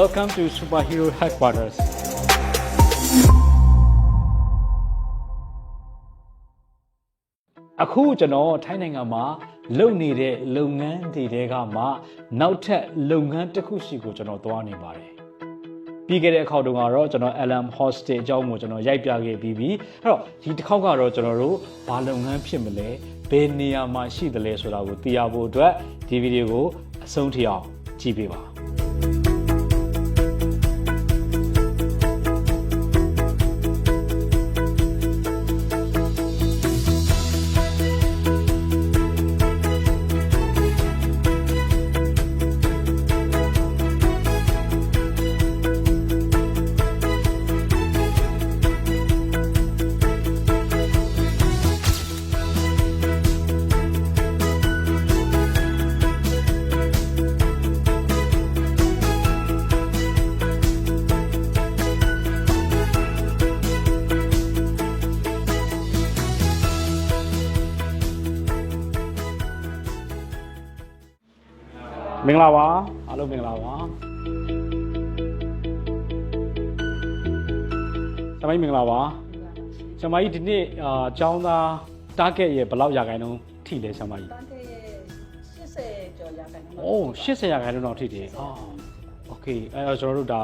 Welcome to Superhero Headquarters အခုကျွန်တော်ထိုင်းနိုင်ငံမှာလုပ်နေတဲ့လုပ်ငန်းတွေတဲကမှနောက်ထပ်လုပ်ငန်းတစ်ခုရှိကိုကျွန်တော်သွားနေပါတယ်ပြီးခဲ့တဲ့အခါတုန်းကတော့ကျွန်တော် LM Hostel အကြောင်းကိုကျွန်တော်ရိုက်ပြခဲ့ပြီးပြီအဲ့တော့ဒီတစ်ခေါက်ကတော့ကျွန်တော်တို့ဘာလုပ်ငန်းဖြစ်မလဲဘယ်နေရာမှာရှိသလဲဆိုတာကိုသိရဖို့အတွက်ဒီဗီဒီယိုကိုအဆုံးထိအောင်ကြည့်ပေးပါ မင်္ဂလာပါအားလုံးမင်္ဂလာပါဆမကြီးမင်္ဂလာပါဆမကြီးဒီနေ့အာចောင်းသား target ရဲ့ဘယ်လောက်ရာခိုင်နှုန်းထိလဲဆမကြီး တန်းတဲ့80ကျော်ရခိုင်နှုန်း အိုး80ရာခိုင်နှုန်းတော့ထိတယ်အာโอเคအဲ့တော့ကျွန်တော်တို့ဒါ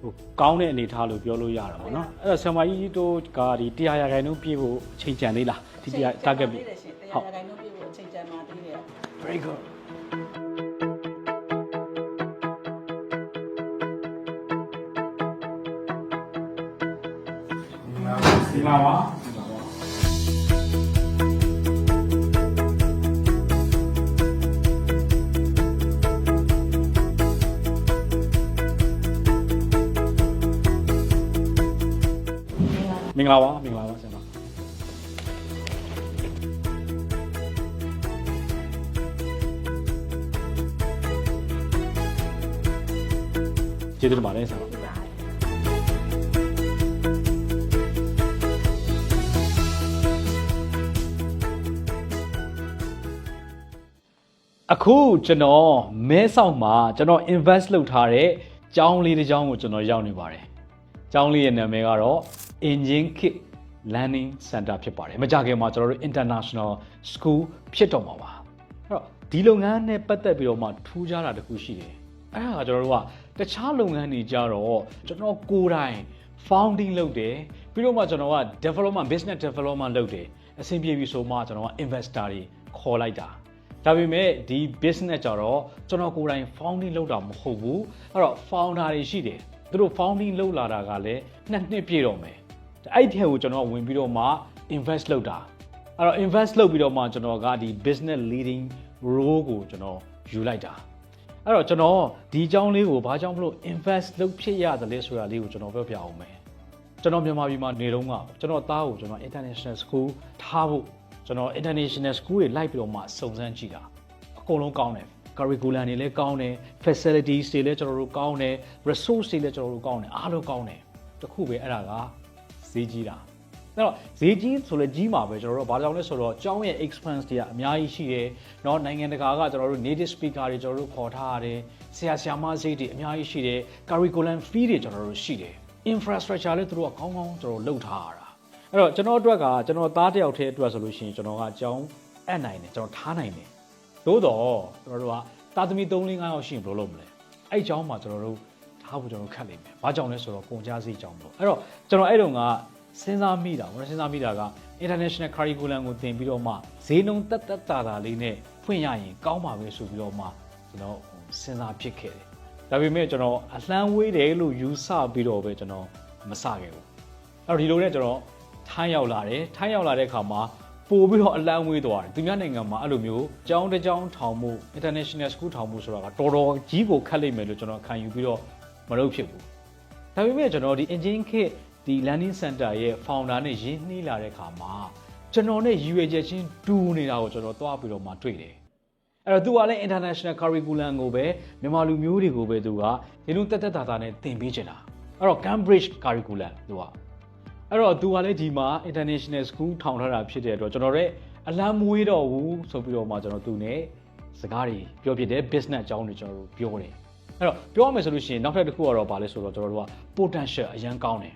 ဟိုကောင်းတဲ့အနေထားလို့ပြောလို့ရတာပေါ့နော်အဲ့တော့ဆမကြီးတို့ကဒီ100ရာခိုင်နှုန်းပြည့်ဖို့အချိန်ကြံသေးလားဒီ100 target ပြည့် ဟုတ်တရားခိုင်နှုန်းပြည့်ဖို့အချိန်ကြမှာတည်းတယ် very good ဒီမှာပါမင်္ဂလာပါမင်္ဂလာပါဆရာမကျေးဇူးတင်ပါတယ်ဆရာမ အခုကျွန်တော်မဲဆောက်မှာကျွန်တော် invest လုပ်ထားတဲ့ကျောင်းလေးတစ်ကျောင်းကိုကျွန်တော်ရောက်နေပါတယ်။ကျောင်းလေးရဲ့နာမည်ကတော့ Engine Kit Learning Center ဖြစ်ပါတယ်။မကြခင်မှာကျွန်တော်တို့ International School ဖြစ်တော့မှာပါ။အဲ့တော့ဒီလုပ်ငန်းနဲ့ပတ်သက်ပြီးတော့မှထူးခြားတာတစ်ခုရှိတယ်။အဲ့ဒါကကျွန်တော်တို့ကတခြားလုပ်ငန်းတွေကြတော့ကျွန်တော်ကိုယ်တိုင် founding လုပ်တယ်ပြီးတော့မှကျွန်တော်က development business development လုပ်တယ်အဆင်ပြေပြီဆိုမှကျွန်တော်က investor တွေခေါ်လိုက်တာ ဒါပေမဲ့ဒီ business ကြတော့ကျွန်တော်ကိုယ်တိုင် founding လုပ်တာမဟုတ်ဘူးအဲ့တော့ founder တွေရှိတယ်သူတို့ founding လုပ်လာတာကလည်းနှစ်နှစ်ပြည့်တော့မယ်အဲ့ဒီထဲကိုကျွန်တော်ဝင်ပြီးတော့မှ invest လုပ်တာအဲ့တော့ invest လုပ်ပြီးတော့မှကျွန်တော်ကဒီ business leading role ကိုကျွန်တော်ယူလိုက်တာအဲ့တော့ကျွန်တော်ဒီအကြောင်းလေးကိုဘာကြောင့်မလို့ invest လုပ်ဖြစ်ရတယ်လဲဆိုတာလေးကိုကျွန်တော်ပြောပြအောင်မယ်ကျွန်တော်မြန်မာပြည်မှာနေတော့ကကျွန်တော်သားကိုကျွန်တော် international school ထားဖို့ ကျွန်တော် international school တွေလိုက်ပြီးတော့မှစုံစမ်းကြည့်တာအကုန်လုံးကောင်းတယ် curriculum တွေလည်းကောင်းတယ် facilities တွေလည်းကျွန်တော်တို့ကောင်းတယ် resource တွေလည်းကျွန်တော်တို့ကောင်းတယ်အားလုံးကောင်းတယ်တခုပဲအဲ့ဒါကဈေးကြီးတာအဲ့တော့ဈေးကြီးဆိုလဲကြီးမှာပဲကျွန်တော်တို့ဘာကြောင့်လဲဆိုတော့ကျောင်းရဲ့ expense တွေကအများကြီးရှိတယ်เนาะနိုင်ငံတကာကကျွန်တော်တို့ native speaker တွေကျွန်တော်တို့ခေါ်ထားရတယ်ဆရာဆရာမဈေးတွေအများကြီးရှိတယ် curriculum fee တွေကျွန်တော်တို့ရှိတယ် infrastructure လည်းသူတို့ကကောင်းကောင်းကျွန်တော်လုပ်ထားရတာ ာ အဲ့တော့ကျွန်တော်အတွက်ကကျွန်တော်သားတစ်ယောက်တည်းအတွက်ဆိုလို့ရှိရင်ကျွန်တော်ကအကြောင်းအပ်နိုင်တယ်ကျွန်တော်ထားနိုင်တယ်သို့တော့ကျွန်တော်တို့ကသားသမီး3 4 5ယောက်ရှိရင်ဘယ်လိုလုပ်မလဲအဲ့အကြောင်းမှာကျွန်တော်တို့ထားဖို့ကျွန်တော်ခက်လိမ့်မယ်ဘာကြောင့်လဲဆိုတော့ကုန်ကြစည်အကြောင်းမလို့အဲ့တော့ကျွန်တော်အဲ့တုန်းကစဉ်းစားမိတာဘာလို့စဉ်းစားမိတာက international curriculum ကိုသင်ပြီးတော့မှဈေးနှုန်းတက်တက်တာတာလေးနဲ့ဖွင့်ရရင်ကောင်းပါပဲဆိုပြီးတော့မှကျွန်တော်စဉ်းစားဖြစ်ခဲ့တယ်ဒါပေမဲ့ကျွန်တော်အလှမ်းဝေးတယ်လို့ယူဆပြီးတော့ပဲကျွန်တော်မစခဲ့ဘူးအဲ့တော့ဒီလိုနဲ့ကျွန်တော် ထိုင်းရောက်လာတယ်ထိုင်းရောက်လာတဲ့အခါမှာပို့ပြီးတော့အလန်းဝေးသွားတယ်သူများနိုင်ငံမှာအဲ့လိုမျိုးကျောင်းတစ်ကျောင်းထောင်မှု international school ထောင်မှုဆိုတာကတော်တော်ကြီးကိုခက်လိမ့်မယ်လို့ကျွန်တော်ခံယူပြီးတော့မလုပ်ဖြစ်ဘူးဒါပေမဲ့ကျွန်တော်ဒီ engine kit ဒီ learning center ရဲ့ founder နဲ့ရင်းနှီးလာတဲ့အခါမှာကျွန်တော်နဲ့ရည်ရွယ်ချက်ချင်းတူနေတာကိုကျွန်တော်သွားပြီးတော့မှတွေ့တယ်အဲ့တော့သူကလည်း international curriculum ကိုပဲမြန်မာလူမျိုးတွေကိုပဲသူကဒီလိုတက်တက်တာတာနဲ့သင်ပေးချင်တာအဲ့တော့ Cambridge curriculum သူက အဲ့တော့သူကလည်းဒီမှာ international school ထောင်ထားတာဖြစ်တဲ့အတွက်ကျွန်တော်တို့အလံမွေးတော့ဘူးဆိုပြီးတော့မှကျွန်တော်သူနဲ့စကားတွေပြောပြတယ် business အကြောင်းတွေကျွန်တော်တို့ပြောတယ်အဲ့တော့ပြောရမယ်ဆိုလို့ရှိရင်နောက်ထပ်တစ်ခုကတော့ဗာလဲဆိုတော့ကျွန်တော်တို့က potential အရန်ကောင်းတယ်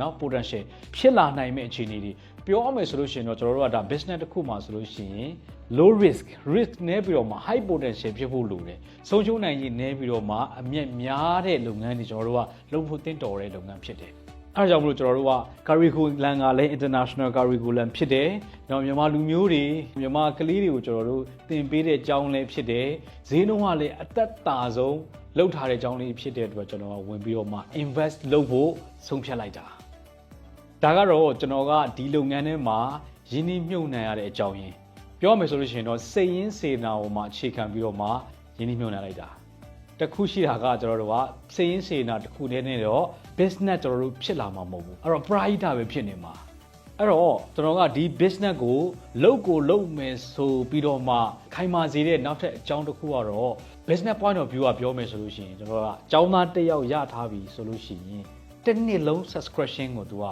နော် potential ဖြစ်လာနိုင်မဲ့အခြေအနေတွေပြောရမယ်ဆိုလို့ရှိရင်တော့ကျွန်တော်တို့ကဒါ business တစ်ခုမှာဆိုလို့ရှိရင် low risk risk နဲပြီးတော့မှ high potential ဖြစ်ဖို့လိုတယ်ဆုံးရှုံးနိုင်ရင်နဲပြီးတော့မှအမြတ်များတဲ့လုပ်ငန်းတွေကျွန်တော်တို့ကလုပ်ဖို့တင့်တော်တဲ့လုပ်ငန်းဖြစ်တယ် အဲဒါကြောင့်မလို့ကျွန်တော်တို့က curriculum ကလည်း international curriculum ဖြစ်တယ်။နောက်မြန်မာလူမျိုးတွေမြန်မာကလေးတွေကိုကျွန်တော်တို့သင်ပေးတဲ့အကြောင်းလည်းဖြစ်တယ်။ဈေးနှုန်းကလည်းအသက်တာဆုံးလောက်ထားတဲ့အကြောင်းလေးဖြစ်တဲ့အတွက်ကျွန်တော်ကဝင်ပြီးတော့မှ invest လုပ်ဖို့ဆုံးဖြတ်လိုက်တာ။ဒါကတော့ကျွန်တော်ကဒီလုပ်ငန်းထဲမှာရင်းနှီးမြှုပ်နှံရတဲ့အကြောင်းရင်းပြောရမယ်ဆိုလို့ရှိရင်တော့စိတ်ရင်းစေနာပေါ်မှာအခြေခံပြီးတော့မှရင်းနှီးမြှုပ်နှံလိုက်တာ။ တစ်ခုရှိတာကကျွန်တော်တို့ကစိတ်ရင်းစေနာတစ်ခုတည်းနဲ့တော့ business ကျွန်တော်တို့ဖြစ်လာမှာမဟုတ်ဘူးအဲ့တော့ pride ပဲဖြစ်နေမှာအဲ့တော့ကျွန်တော်ကဒီ business ကိုလုပ်ကိုလုပ်မယ်ဆိုပြီးတော့မှခိုင်မာစေတဲ့နောက်ထပ်အကြောင်းတစ်ခုကတော့ business point of view ကပြောမယ်ဆိုလို့ရှိရင်ကျွန်တော်ကအကြောင်းသားတစ်ယောက်ရထားပြီဆိုလို့ရှိရင်တစ်နှစ်လုံး subscription ကိုသူက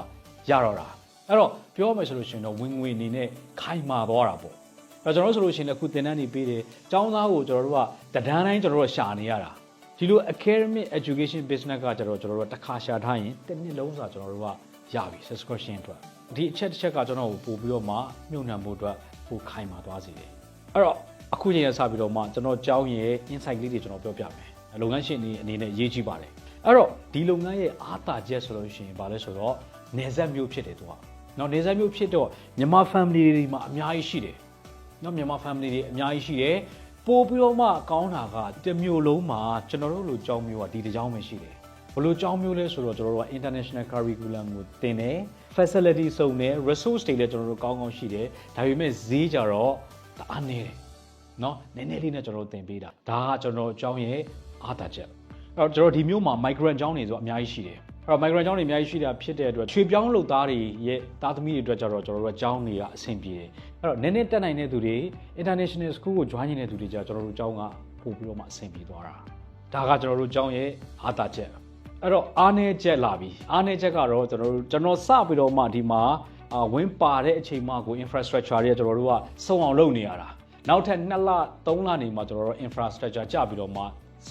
ရတော့တာအဲ့တော့ပြောမယ်ဆိုလို့ရှိရင်တော့ဝင်ငွေအနေနဲ့ခိုင်မာသွားတာပေါ့အဲ့ တော့ကျွန်တော်တို့ဆိုလို့ရှိရင်အခုသင်တန်းနေပေးတယ်။ကျောင်းသားကိုကျွန်တော်တို့ကတဒန်းတိုင်းကျွန်တော်တို့ရှာနေရတာ။ဒီလို academic education business ကကျွန်တော်ကျွန်တော်တို့ကတစ်ခါရှာထားရင်တစ်နှစ်လုံးစာကျွန်တော်တို့ကရပြီ subscription အတွက်။ဒီအချက်တစ်ချက်ကကျွန်တော်ကိုပို့ပြီးတော့မှမြုံနှံဖို့အတွက်ပိုခိုင်မာသွားစေတယ်။အဲ့တော့အခုချိန်ရစပြီးတော့မှကျွန်တော်ကျောင်းရဲ့ insight လေးတွေကျွန်တော်ပြောပြမယ်။လုပ်ငန်းရှင်တွေအနေနဲ့ရေးကြည့်ပါတယ်။အဲ့တော့ဒီလုပ်ငန်းရဲ့အားသာချက်ဆိုလို့ရှိရင်ဘာလဲဆိုတော့နေဆက်မျိုးဖြစ်တယ်သူက။နော်နေဆက်မျိုးဖြစ်တော့မြန်မာ family တွေမှာအများကြီးရှိတယ်။ နော်မြန်မာ family တွေအများကြီးရှိတယ်ပို့ပြီးတော့မှကောင်းတာကတစ်မျိုးလုံးမှာကျွန်တော်တို့လိုကြောင်းမျိုးကဒီတစ်ကြောင်းပဲရှိတယ်ဘလို့ကြောင်းမျိုးလဲဆိုတော့ကျွန်တော်တို့က international curriculum ကိုသင်တယ် facility စုံတယ် resource တွေလည်းကျွန်တော်တို့ကောင်းကောင်းရှိတယ်ဒါပေမဲ့ဈေးကြတော့တအားနေတယ်နော်နည်းနည်းလေးနဲ့ကျွန်တော်တို့သင်ပေးတာဒါကကျွန်တော်အကြောင်းရဲ့အားသာချက်အဲ့တော့ကျွန်တော်ဒီမျိုးမှာ migrant ကျောင်းတွေဆိုအများကြီးရှိတယ်အဲ့ တော့ migrant ကျောင်းတွေအများကြီးရှိတာဖြစ်တဲ့အတွက်ခြေပြောင်းလုပ်သားတွေရဲ့သားသမီးတွေအတွက်ကြတော့ကျွန်တော်တို့ကကျောင်းတွေကအဆင်ပြေတယ်အဲ့တော့နည်းနည်းတက်နိုင်တဲ့သူတွေ international school ကို join နေတဲ့သူတွေကြကျွန်တော်တို့ကျောင်းကပို့ပြီးတော့မှအဆင်ပြေသွားတာဒါကကျွန်တော်တို့ကျောင်းရဲ့အားသာချက်အဲ့တော့အားနည်းချက်လာပြီအားနည်းချက်ကတော့ကျွန်တော်တို့ကျွန်တော်စပြီးတော့မှဒီမှာအာဝင်းပါတဲ့အချိန်မှကို infrastructure တွေကကျွန်တော်တို့ကစုံအောင်လုပ်နေရတာနောက်ထပ်2လ3လနေမှကျွန်တော်တို့ infrastructure ကြပြီးတော့မှ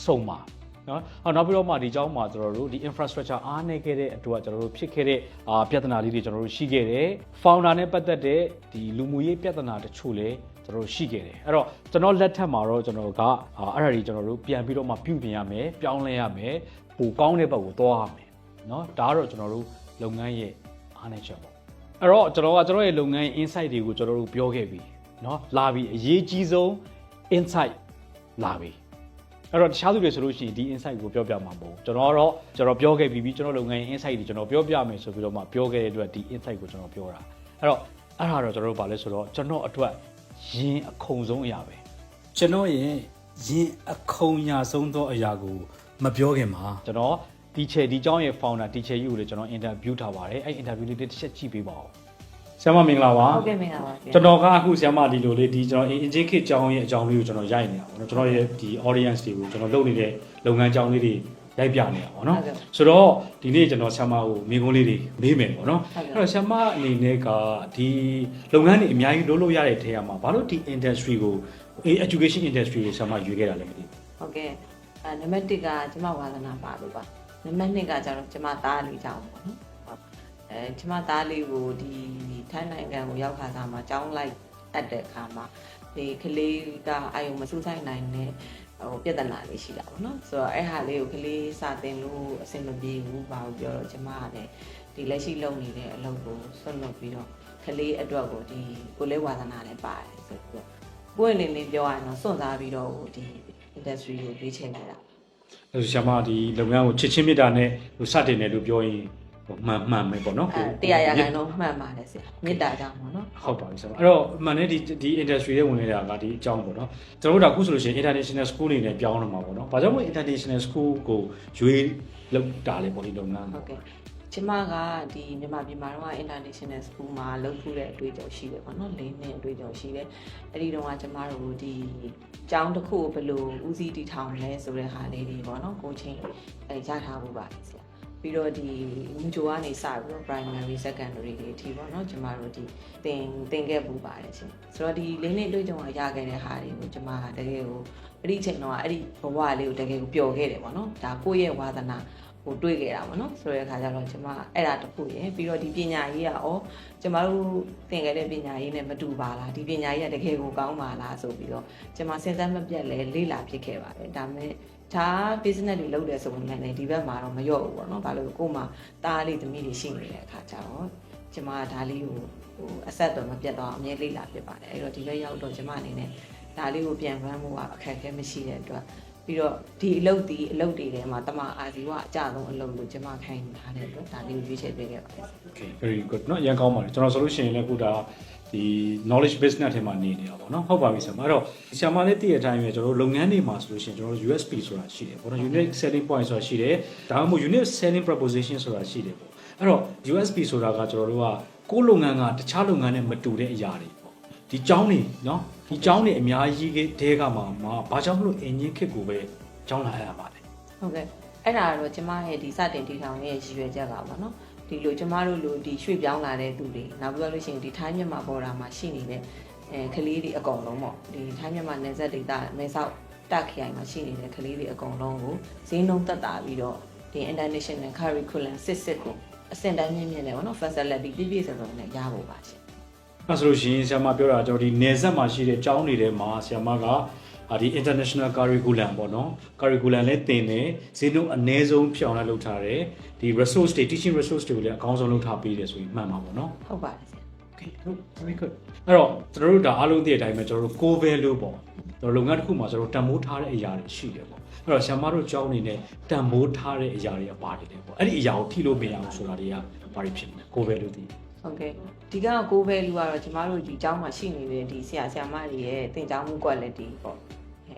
စုံပါ နော်ဟောနောက်ပြီးတော့မှဒီเจ้าမှာကျွန်တော်တို့ဒီ infrastructure အားနည်းခဲ့တဲ့အတွက်ကျွန်တော်တို့ဖြစ်ခဲ့တဲ့အာပြဿနာလေးတွေကျွန်တော်တို့ရှိခဲ့တယ် founder နဲ့ပတ်သက်တဲ့ဒီလူမှုရေးပြဿနာတချို့လည်းကျွန်တော်တို့ရှိခဲ့တယ်အဲ့တော့ကျွန်တော်လက်ထက်မှာတော့ကျွန်တော်ကအာအဲ့ဒါတွေကျွန်တော်တို့ပြန်ပြီးတော့မှပြုပြင်ရမယ်ပြောင်းလဲရမယ်ပိုကောင်းတဲ့ဘက်ကိုသွားရမယ်เนาะဒါကတော့ကျွန်တော်တို့လုပ်ငန်းရဲ့အားနည်းချက်ပေါ့အဲ့တော့ကျွန်တော်ကကျွန်တော်ရဲ့လုပ်ငန်း insight တွေကိုကျွန်တော်တို့ပြောခဲ့ပြီเนาะလာပြီအရေးကြီးဆုံး insight လာပြီ အဲ့တော့တခြားသူတွေဆိုလို့ရှိရင်ဒီ insight ကိုပြောပြမှာမဟုတ်ဘူးကျွန်တော်ကတော့ကျွန်တော်ပြောခဲ့ပြီးပြီကျွန်တော်လုပ်ငန်း insight တွေကျွန်တော်ပြောပြမယ်ဆိုပြီးတော့မှပြောခဲ့တဲ့အတွက်ဒီ insight ကိုကျွန်တော်ပြောတာအဲ့တော့အဲ့ဒါတော့ကျွန်တော်တို့ဗာလဲဆိုတော့ကျွန်တော်အတွက်ရင်အခုံဆုံးအရာပဲကျွန်တော်ရဲ့ရင်အခုံညာဆုံးသောအရာကိုမပြောခင်မှာကျွန်တော်ဒီချေဒီเจ้าရဲ့ founder ဒီချေကြီးကိုလည်းကျွန်တော် interview ထားပါတယ်အဲ့ interview လေးတစ်ချက်ကြည့်ပေးပါဦး ဆရာမမင်္ဂလာပါဟုတ်ကဲ့မင်္ဂလာပါရှင်ကျွန်တော်ကအခုဆရာမဒီလိုလေးဒီကျွန်တော် engine kit ကြောင်းရဲ့အကြောင်းလေးကိုကျွန်တော်ရိုက်နေတာပေါ့နော်ကျွန်တော်ရဲ့ဒီ audience တွေကိုကျွန်တော်လုပ်နေတဲ့လုပ်ငန်းကြောင်းလေးတွေရိုက်ပြနေတာပေါ့နော်ဆိုတော့ဒီနေ့ကျွန်တော်ဆရာမကိုမိကုန်းလေးတွေမေးမယ်ပေါ့နော်အဲ့တော့ဆရာမအနေနဲ့ကဒီလုပ်ငန်းတွေအများကြီးလုပ်လို့ရတဲ့ထဲမှာဘာလို့ဒီ industry ကို education industry ကိုဆရာမရွေးခဲ့တာလဲမသိဘူးဟုတ်ကဲ့အဲနံပါတ်1ကကျမဝါသနာပါလို့ပါနံပါတ်2ကကျတော့ကျမသားလေးကြောင့်ပေါ့နော်ဟုတ် အဲကျမသားလေးကိုဒီထိုင်းနိုင်ငံကိုရောက်ခါစားမှာကြောင်းလိုက်အပ်တဲ့အခါမှာဒီကလေးကအာယုံမစူးဆိုင်နိုင်တဲ့ဟိုပြဿနာလေးရှိတာပေါ့နော်ဆိုတော့အဲ့ဟာလေးကိုကလေးစတင်လို့အဆင်မပြေဘူးဘာလို့ပြောတော့ကျမကလည်းဒီလက်ရှိလုပ်နေတဲ့အလုပ်ကိုဆွတ်လွတ်ပြီးတော့ကလေးအတွက်ကိုဒီကိုလေးဝါသနာလည်းပါတယ်ဆိုပြီးတော့ပွင့်လင်းလင်းပြောရရင်တော့စွန့်စားပြီးတော့ဒီ industry ကိုရွေးချယ်နေတာအဲ့ဆိုဆရာမဒီလုပ်ငန်းကိုချစ်ချင်းမြတ်တာနဲ့ဟိုစတင်တယ်လို့ပြောရင်ဟို မှန်မှန်ပဲပေါ့နော်အဲတရားရာခိုင်နှုန်းမှန်ပါတယ်ဆရာမေတ္တာကြောင့်ပေါ့နော်ဟုတ်ပါပြီဆရာအဲ့တော့အမှန်နဲ့ဒီဒီ industry ရဲ့ဝင်နေတာကဒီအကြောင်းပေါ့နော်ကျွန်တော်တို့ကအခုဆိုလို့ရှိရင် international school နေနဲ့ပြောင်းတော့မှာပေါ့နော်ဘာကြောင့်မို့ international school ကိုရွေးလောက်တာလဲပေါ့ဒီလုပ်ငန်းဟုတ်ကဲ့ကျမကဒီမြန်မာပြည်မှာတော့ international school မှာလုပ်ထူးတဲ့အတွေ့အကြုံရှိတယ်ပေါ့နော်၄နှစ်အတွေ့အကြုံရှိတယ်အဲ့ဒီတော့ကကျမတို့ဒီကျောင်းတစ်ခုကိုဘယ်လိုဦးစီးတည်ထောင်လဲဆိုတဲ့ဟာလေးတွေပေါ့နော်ကိုချင်းအဲရထားဖို့ပါတယ်ဆရာ ပြီးတော့ဒီမူဂျိုကနေစပြီးတော့ primary secondary တွေအထိပေါ့နော်ကျမတို့ဒီသင်သင်ခဲ့ပူပါတယ်ရှင်ဆိုတော့ဒီလေးနှစ်တွေ့ကြုံရခဲ့တဲ့ဟာတွေကိုကျမကတကယ်ကိုအဲ့ဒီအချိန်တော့အဲ့ဒီဘဝလေးကိုတကယ်ကိုပျော်ခဲ့တယ်ပေါ့နော်ဒါကိုယ့်ရဲ့ဝါသနာဟိုတွေ့ခဲ့တာပေါ့နော်ဆိုတဲ့အခါကျတော့ကျမအဲ့ဒါတစ်ခုရယ်ပြီးတော့ဒီပညာရေးကဩကျမတို့သင်ခဲ့တဲ့ပညာရေးနဲ့မတူပါလားဒီပညာရေးကတကယ်ကိုကောင်းပါလားဆိုပြီးတော့ကျမစဉ်းစားမပြတ်လဲလေ့လာဖြစ်ခဲ့ပါတယ်ဒါပေမဲ့ ဒါ business တွေလုပ်တယ်ဆိုရင်လည်းဒီဘက်မှာတော့မလျော့ဘူးပေါ့နော်ဘာလို့လဲကို့မှာတားလေးသမီးတွေရှိနေတဲ့အခါကျတော့ကျမကဒါလေးကိုဟိုအဆက်တော့မပြတ်တော့အမြဲလေ့လာဖြစ်ပါတယ်အဲ့တော့ဒီဘက်ရောက်တော့ကျမအနေနဲ့ဒါလေးကိုပြန် run ဖို့ကအခက်အခဲမရှိတဲ့အတွက် ပြီးတော့ဒီအလုပ်ဒီအလုပ်တွေထဲမှာတမအာဇီဝအကြဆုံးအလုပ်လို့ကျမခိုင်းထားတဲ့အတွက်ဒါလေးကိုရွေးချယ်ပေးခဲ့ပါတယ် Okay very good เนาะအရင်ကောင်းပါတယ်ကျွန်တော်ဆိုလို့ရှိရင်လည်းခုဒါဒီ knowledge business ထဲမှာနေနေတာပေါ့เนาะဟုတ်ပါပြီဆရာမအဲ့တော့ဆရာမလေးတည့်တဲ့အတိုင်းပဲကျွန်တော်တို့လုပ်ငန်းတွေမှာဆိုလို့ရှိရင်ကျွန်တော်တို့ USP ဆိုတာရှိတယ်ပေါ့เนาะ unique selling point ဆိုတာရှိတယ်ဒါမှမဟုတ် unique selling proposition ဆိုတာရှိတယ်ပေါ့အဲ့တော့ USP ဆိုတာကကျွန်တော်တို့ကကိုယ်လုပ်ငန်းကတခြားလုပ်ငန်းနဲ့မတူတဲ့အရာတွေပေါ့ဒီចောင်းတွေเนาะ ဒီចောင်းတွေအများကြီးတဲကမှာမှာဘာကြောင့်မလို့ engine kit ကိုပဲចောင်းလာရပါလဲဟုတ်ကဲ့အဲ့ဒါတော့ကျမရဲ့ဒီစတင်တည်ထောင်ရဲ့ရည်ရွယ်ချက်ကပါနော်ဒီလိုကျမတို့လိုဒီရွှေ့ပြောင်းလာတဲ့သူတွေနောက်ပြီးတော့လို့ရှိရင်ဒီထိုင်းမြန်မာပေါ်တာမှာရှိနေတဲ့အဲကလေးတွေအကုန်လုံးပေါ့ဒီထိုင်းမြန်မာနယ်စပ်ဒေသမဲဆောက်တက်ခရိုင်မှာရှိနေတဲ့ကလေးတွေအကုန်လုံးကိုဈေးနှုန်းသက်သာပြီးတော့ဒီ international curriculum စစ်စစ်ကိုအဆင့်တိုင်းမြင့်မြင့်နဲ့ပေါ့နော် facility ပြည့်ပြည့်စုံစုံနဲ့ရဖို့ပါရှင် အဲဆိုလို့ရှိရင်ဆရာမပြောတာကျွန်တော်ဒီနယ်စပ်မှာရှိတဲ့ကျောင်းတွေထဲမှာဆရာမကအာဒီ international curriculum ပေါ့နော် curriculum လည်းသင်တယ်ဈေးနှုန်းအနည်းဆုံးဖြောင်းလဲလုပ်ထားတယ်ဒီ resource တွေ teaching resource တွေကိုလည်းအကောင်းဆုံးလုပ်ထားပေးတယ်ဆိုရင်မှန်ပါပေါ့နော်ဟုတ်ပါတယ်ရှင် Okay good very good အဲ့တော့ကျွန်တော်တို့ဒါအားလုံးသိတဲ့အတိုင်းပဲကျွန်တော်တို့ core value ပေါ့ကျွန်တော်လုပ်ငန်းတစ်ခုမှာကျွန်တော်တန်ဖိုးထားတဲ့အရာတွေရှိတယ်ပေါ့အဲ့တော့ဆရာမတို့ကျောင်းအနေနဲ့တန်ဖိုးထားတဲ့အရာတွေကပါတယ်လေပေါ့အဲ့ဒီအရာကိုထိလို့မရအောင်ဆိုတာတွေကဘာတွေဖြစ်မလဲ core value တည် ဟုတ်ကဲ့ဒီကကို value ကတော့ကျမတို့ဒီကျောင်းမှာရှိနေတဲ့ဒီဆရာဆရာမတွေရဲ့သင်ကြားမှု quality ပေါ့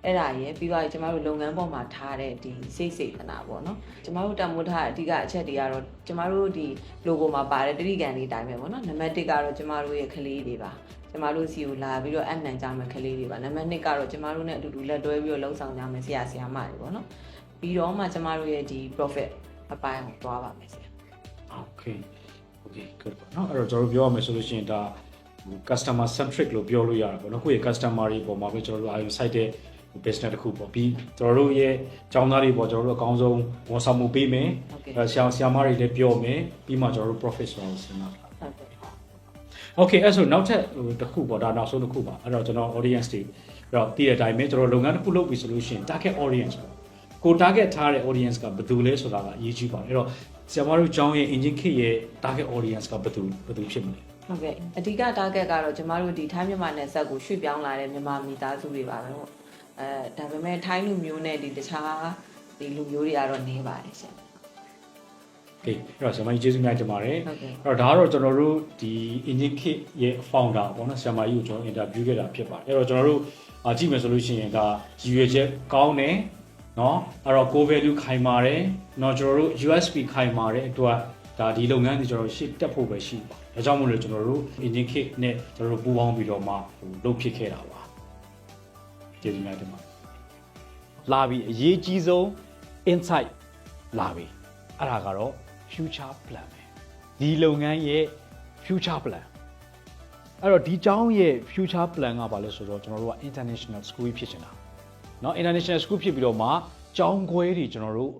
အဲ့ဒါရယ်ပြီးတော့ကျမတို့လုပ်ငန်းပေါ်မှာထားတဲ့ဒီစိတ်စေတနာပေါ့နော်ကျမတို့တမိုးထားအဓိကအချက်တွေကတော့ကျမတို့ဒီ logo မှာပါတဲ့တတိကန်လေးတိုင်းပဲပေါ့နော်နံပါတ်1ကတော့ကျမတို့ရဲ့ကလေးတွေပါကျမတို့စီကိုလာပြီးတော့အနံကြမယ်ကလေးတွေပါနံပါတ်2ကတော့ကျမတို့နဲ့အတူတူလက်တွဲပြီးတော့လှုပ်ဆောင်ကြမယ်ဆရာဆရာမတွေပေါ့နော်ပြီးတော့မှကျမတို့ရဲ့ဒီ profit အပိုင်းကိုသွားပါမယ်ဆရာ Okay okay good ပေါ့နော်အဲ့တော့ကျွန်တော်တို့ပြောရမယ်ဆိုလို့ရှိရင်ဒါဟို customer centric လို့ပြောလို့ရတာပေါ့နော်ကိုယ့်ရဲ့ customer တွေပေါ်မှာပဲကျွန်တော်တို့အာရုံစိုက်တဲ့ business တစ်ခုပေါ့ပြီးကျွန်တော်တို့ရဲ့ចောင်းသားတွေပေါ်ကျွန်တော်တို့အကောင်းဆုံးဝန်ဆောင်မှုပေးမယ်ဟုတ်ကဲ့အဲဆရာဆရာမတွေလည်းပြောမယ်ပြီးမှကျွန်တော်တို့ profit ဆိုတာကိုစဉ်းစားတာဟုတ်ကဲ့ Okay အဲ့ဆိုနောက်ထပ်ဟိုတစ်ခုပေါ့ဒါနောက်ဆုံးတစ်ခုပါအဲ့တော့ကျွန်တော် audience တွေအဲ့တော့တည်တဲ့အတိုင်းပဲကျွန်တော်လုပ်ငန်းတစ်ခုလုပ်ပြီဆိုလို့ရှိရင် target audience ပေါ့ကို target ထားတဲ့ audience ကဘယ်သူလဲဆိုတာကအရေးကြီးပါတယ်အဲ့တော့ ဆရာမတို့ကျောင်းရဲ့ engine kit ရဲ့ target audience ကဘယ်သူဘယ်သူဖြစ်မလဲဟုတ်ကဲ့အဓိက target ကတော့ကျမတို့ဒီထိုင်းမြန်မာနယ်စပ်ကိုရွှေ့ပြောင်းလာတဲ့မြန်မာမိသားစုတွေပါပဲပေါ့အဲဒါပေမဲ့ထိုင်းလူမျိုးနဲ့ဒီတခြားဒီလူမျိုးတွေကတော့နေပါတယ်ရှင်။အေးအဲ့တော့ဆရာမကြီးကျေးဇူးများတင်ပါတယ်ဟုတ်ကဲ့။အဲ့တော့ဒါကတော့ကျွန်တော်တို့ဒီ engine kit ရဲ့ founder ပေါ့နော်ဆရာမကြီးကိုကျွန်တော် interview ခဲ့တာဖြစ်ပါတယ်။အဲ့တော့ကျွန်တော်တို့အာကြည့်မယ်ဆိုလို့ရှိရင်ဒါရည်ရွယ်ချက်ကောင်းတယ် နော်အဲ့တော့ core value ခိုင်ပါတယ်နော်ကျွန်တော်တို့ USP ခိုင်ပါတယ်အတွက်ဒါဒီလုပ်ငန်းတွေကျွန်တော်တို့ရှေ့တက်ဖို့ပဲရှိပါဒါကြောင့်မို့လို့ကျွန်တော်တို့ engine kit နဲ့ကျွန်တော်တို့ပူးပေါင်းပြီးတော့မှဟိုလုပ်ဖြစ်ခဲ့တာပါကျေးဇူးများတင်ပါတယ်လာပြီအရေးကြီးဆုံး insight လာပြီအဲ့ဒါကတော့ future plan ပဲဒီလုပ်ငန်းရဲ့ future plan အဲ့တော့ဒီကျောင်းရဲ့ future plan ကဘာလဲဆိုတော့ကျွန်တော်တို့က international school ဖြစ်ချင်တာ เนาะ international school ဖြစ်ပြီးတော့မှကျောင်းခွဲတွေကျွန်တော်တို့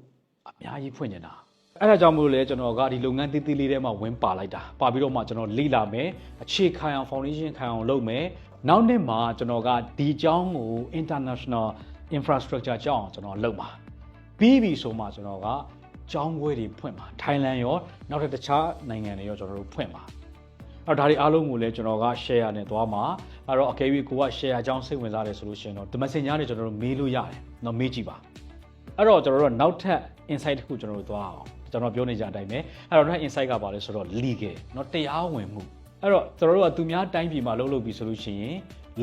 အများကြီးဖွင့်နေတာအဲ့ဒါကြောင့်မို့လို့လဲကျွန်တော်ကဒီလုပ်ငန်းသေးသေးလေးထဲမှာဝင်ပါလိုက်တာပါပြီးတော့မှကျွန်တော်လေ့လာမယ်အခြေခံအောင် foundation ခံအောင်လုပ်မယ်နောက်နှစ်မှာကျွန်တော်ကဒီကျောင်းကို international infrastructure ကျောင်းအောင်ကျွန်တော်လုပ်ပါ ပြီးပြီဆိုမှကျွန်တော်ကကျောင်းခွဲတွေဖွင့်ပါထိုင်းလန်ရောနောက်ထပ်တခြားနိုင်ငံတွေရောကျွန်တော်တို့ဖွင့်ပါ အဲ့တော့ဒါတွေအားလုံးကိုလည်းကျွန်တော်က share နဲ့သွားမှာအဲ့တော့အကယ်၍ကိုက share အကြောင်းစိတ်ဝင်စားတယ်ဆိုလို့ရှိရင်တော့ဒီ messenger တွေကျွန်တော်တို့မေးလို့ရတယ်เนาะမေးကြည့်ပါအဲ့တော့ကျွန်တော်တို့ကနောက်ထပ် insight တစ်ခုကျွန်တော်တို့သွားအောင်ကျွန်တော်ပြောနေကြအတိုင်းပဲအဲ့တော့နောက် insight ကပါလဲဆိုတော့ legal เนาะတရားဝင်မှုအဲ့တော့ကျွန်တော်တို့ကသူများတိုင်းပြည်မှာလုပ်လို့ပြီဆိုလို့ရှိရင်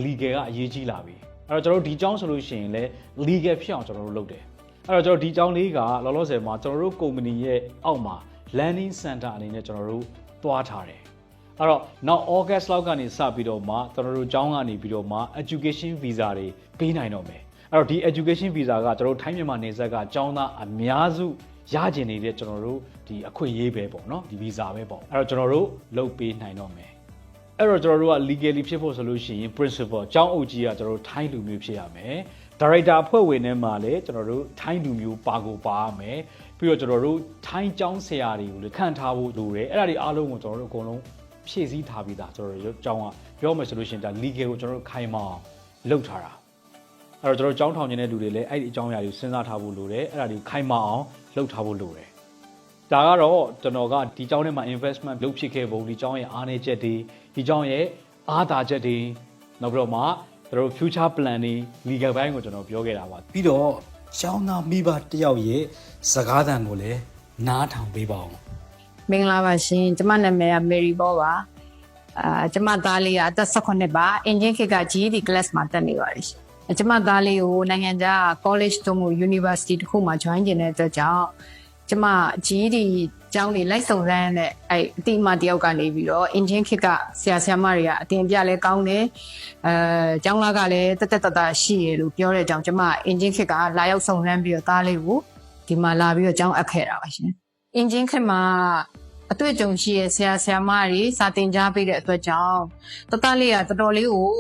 legal ကအရေးကြီးလာပြီအဲ့တော့ကျွန်တော်တို့ဒီအကြောင်းဆိုလို့ရှိရင်လည်း legal ဖြစ်အောင်ကျွန်တော်တို့လုပ်တယ် အဲ့တော့ကျွန်တော်ဒီအကြောင်းလေးကလောလောဆယ်မှာကျွန်တော်တို့ကုမ္ပဏီရဲ့အောက်မှာ landing center အနေနဲ့ကျွန်တော်တို့တွားထားတယ် အဲ့တော့နောက် August လောက်ကနေစပြီးတော့မှကျွန်တော်တို့ကျောင်းကနေပြီးတော့မှ education visa တွေပေးနိုင်တော့မယ်အဲ့တော့ဒီ education visa ကကျွန်တော်တို့ထိုင်းမြန်မာနယ်စပ်ကကျောင်းသားအများစုရကျင်နေတဲ့ကျွန်တော်တို့ဒီအခွင့်အရေးပဲပေါ့နော်ဒီ visa ပဲပေါ့အဲ့တော့ကျွန်တော်တို့လုပ်ပေးနိုင်တော့မယ်အဲ့တော့ကျွန်တော်တို့က legally ဖြစ်ဖို့ဆိုလို့ရှိရင် principal အကြောင်းအုပ်ကြီးကကျွန်တော်တို့ထိုင်းလူမျိုးဖြစ်ရမယ်ဒါရိုက်တာအဖွဲ့ဝင်ထဲမှာလည်းကျွန်တော်တို့ထိုင်းလူမျိုးပါကိုပါရမယ်ပြီးတော့ကျွန်တော်တို့ထိုင်းကျောင်းဆရာတွေကိုလည်းခန့်ထားဖို့လိုတယ်အဲ့ဒါတွေအားလုံးကိုကျွန်တော်တို့အကုန်လုံး ဖြည့်ဆည်းထားပြီးသားကျွန်တော်တို့ကျောင်းကပြောမှဆိုလို့ရှိရင်ဒါ legal ကိုကျွန်တော်တို့ခိုင်မာအောင်လုပ်ထားတာအဲ့တော့ကျွန်တော်ကြောင်းထောင်နေတဲ့လူတွေလည်းအဲ့ဒီအကြောင်းအရာတွေကိုစဉ်းစားထားဖို့လိုတယ်အဲ့ဒါတွေကိုခိုင်မာအောင်လုပ်ထားဖို့လိုတယ်ဒါကတော့ကျွန်တော်ကဒီကြောင်းထဲမှာ investment လုပ်ဖြစ်ခဲ့ပုံဒီကြောင်းရဲ့အားနည်းချက်တွေဒီကြောင်းရဲ့အားသာချက်တွေနောက်ပြီးတော့မှကျွန်တော်တို့ future plan တွေ legal ဘိုင်းကိုကျွန်တော်ပြောခဲ့တာပါပြီးတော့ကျောင်းသားမိဘတယောက်ရဲ့စကားသံကိုလည်းနားထောင်ပေးပါအောင် မင်္ဂလာပါရှင်ကျမနာမည်ကမေရီဘောပါအာကျမသားလေးကအသက်18ပါအင်ဂျင်ခေတ်က GED class မှာတက်နေပါတယ်ရှင်ကျမသားလေးကိုနိုင်ငံခြား college တို့မျိုး university တခုမှာ join ကျင်တဲ့အတွက်ကြောင့်ကျမ GED ကျောင်းလေးလိုက်စုံစမ်းတဲ့အဲ့အတိအမတယောက်ကနေပြီးတော့ engine kit ကဆရာဆရာမတွေကအတင်ပြလဲကောင်းတယ်အဲကျောင်းလာကလည်းတက်တက်တတရှိရလို့ပြောတဲ့အကြောင်းကျမ engine kit ကလာရောက်စုံစမ်းပြီးတော့သားလေးကိုဒီမှာလာပြီးတော့ကျောင်းအပ်ခဲ့တာပါရှင် engine kit မှာ အတွေ့အကြုံရှိရဲ့ဆရာဆရာမတွေစာတင်ကြားပေးတဲ့အတွက်ကြောင့်တတလေးကတော်တော်လေးကို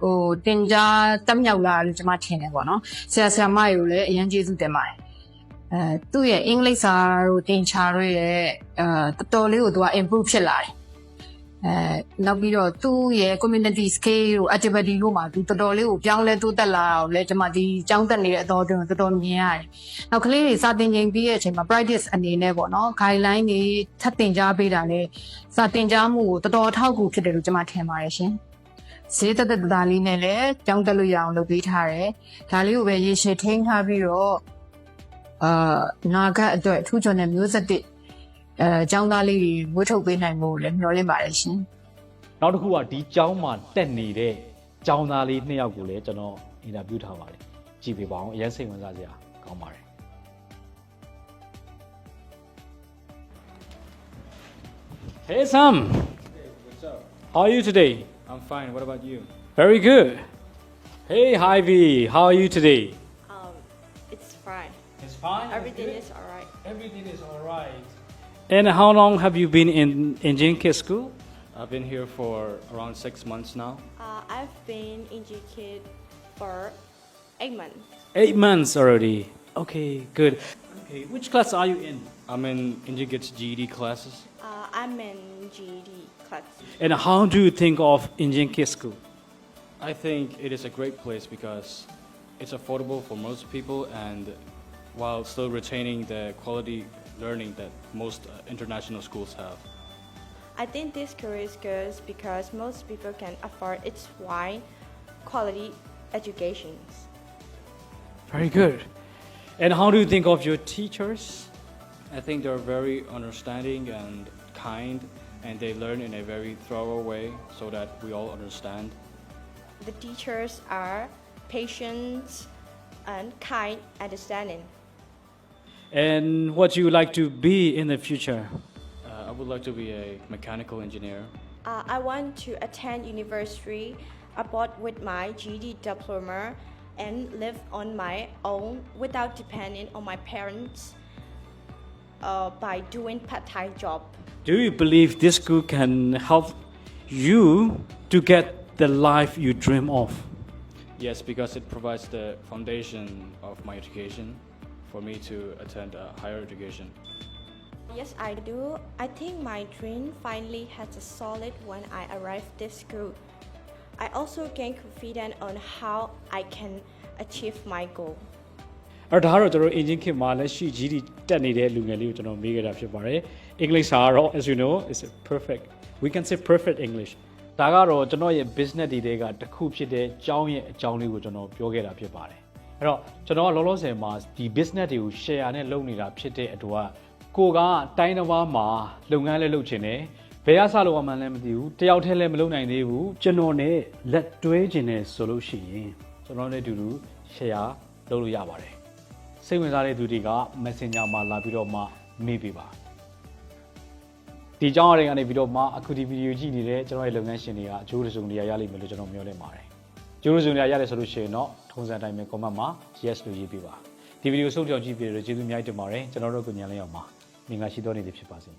ဟိုတင်ကြားတက်မြောက်လာလို့ကျွန်မထင်တယ်ပေါ့နော်ဆရာဆရာမတွေကိုလည်းအရင်ကျေးဇူးတင်ပါတယ်အဲသူ့ရဲ့အင်္ဂလိပ်စာတို့တင်ချာတို့ရဲ့အဲတော်တော်လေးကိုသူက improve ဖြစ်လာတယ် အဲနောက်ပြီးတော့သူ့ရဲ့ community scale တို့ activity တို့မှာသူတော်တော်လေးကိုပြောင်းလဲတိုးတက်လာတာကိုလည်းကျွန်မဒီကြောင်းတက်နေတဲ့အတော်အတွင်းတော်တော်မြင်ရတယ်။နောက်ကလေးတွေစာတင်ချိန်ပြီးတဲ့အချိန်မှာ practice အနေနဲ့ပေါ့နော် guideline တွေထပ်တင်ကြားပေးတာလည်းစာတင်ကြားမှုကိုတော်တော်အထောက်အကူဖြစ်တယ်လို့ကျွန်မထင်ပါတယ်ရှင်။ဈေးတက်တက်တသားလေးနဲ့လည်းကြောင်းတက်လို့ရအောင်လုပ်ပေးထားတယ်။ဒါလေးကိုပဲရေရှည်ထိန်းထားပြီးတော့အာနာဂတ်အတွက်ထူးချွန်တဲ့မျိုးဆက်တစ် အဲကျောင်းသားလေးတွေဝှထုတ်ပေးနိုင်ဖို့လည်းမျှော်လင့်ပါတယ်ရှင်။နောက်တစ်ခုကဒီကျောင်းမှာတက်နေတဲ့ကျောင်းသားလေးနှစ်ယောက်ကိုလည်းကျွန်တော်အင်တာဗျူးထားပါတယ်ကြည့်ပေးပါအောင်အရင်စိတ်ဝင်စားစရာကောင်းပါတယ် Hey Sam What's up? how are you today I'm fine. What about you? Very good Hey Ivy how are you today Um, it's fine. It's fine Everything is alright. Everything is alright And how long have you been in Engine Kid School I've been here for around six months now. Uh, I've been in G Kid for eight months. Eight months already Okay good Okay which class are you in I'm in Injigit's GED classes. Uh, I'm in GED class. And how do you think of Engine Kid School I think it is a great place because it's affordable for most people and while still retaining the quality learning that most uh, international schools have. I think this school is good because most people can afford its wide quality educations. Very good. And how do you think of your teachers? I think they're very understanding and kind and they learn in a very thorough way so that we all understand. The teachers are patient and kind, understanding. And what do you like to be in the future? Uh, I would like to be a mechanical engineer. Uh, I want to attend university abroad with my GED diploma and live on my own without depending on my parents uh, by doing part-time job. Do you believe this school can help you to get the life you dream of? Yes, because it provides the foundation of my education for me to attend a higher education. Yes, I do. I think my dream finally has a solid when I arrived this school. I also gain confidence on how I can achieve my goal. အဲ့ဒါကတော့ကျွန်တော် engine kit မှာလက်ရှိ GD တက်နေတဲ့လူငယ်လေးကိုကျွန်တော်မေးခဲ့တာဖြစ်ပါတယ်။ English စာကတော့ as you know is perfect. We can say perfect English. ဒါကတော့ကျွန်တော်ရဲ့ business တွေတဲကတစ်ခုဖြစ်တဲ့ကျောင်းရဲ့အကြောင်းလေးကိုကျွန်တော်ပြောခဲ့တာဖြစ်ပါတယ်။ အဲ့တော့ကျွန်တော်ကလောလောဆယ်မှာဒီ business တွေကို share နဲ့လုပ်နေတာဖြစ်တဲ့အတွက်ကိုကတိုင်းတစ်ပါးမှာလုပ်ငန်းလေးလုပ်ချင်တယ်။ဘယ်ကစလို့မှန်းလည်းမသိဘူး။တယောက်တည်းလည်းမလုပ်နိုင်သေးဘူး။ကျွန်တော်နဲ့လက်တွဲခြင်းနဲ့ဆိုလို့ရှိရင်ကျွန်တော်နဲ့အတူတူ share လုပ်လို့ရပါတယ်။စိတ်ဝင်စားတဲ့သူတွေက Messenger မှာလာပြီးတော့မှမေးပေးပါဒီအကြောင်းအရာတွေကနေပြီးတော့မှအခုဒီဗီဒီယိုကြည့်နေတဲ့ကျွန်တော်ရဲ့လုပ်ငန်းရှင်တွေကအကျိုးတစုံတရာရလိမ့်မယ်လို့ကျွန်တော်မျှော်လင့်ပါတယ် ကျိုးတစုံတရာရတယ်ဆိုလို့ရှိရင်တော့ထုံးစံအတိုင်းပဲ comment မှာ yes လို့ရေးပေးပါဒီဗီဒီယိုဆုံးဖြောင်ကြည့်ပြီးတော့ကျေးဇူးအများကြီးတင်ပါတယ်ကျွန်တော်တို့ကိုညံလေးအောင်ပါငင်္ဂလာရှိသောနေ့လေးဖြစ်ပါစေ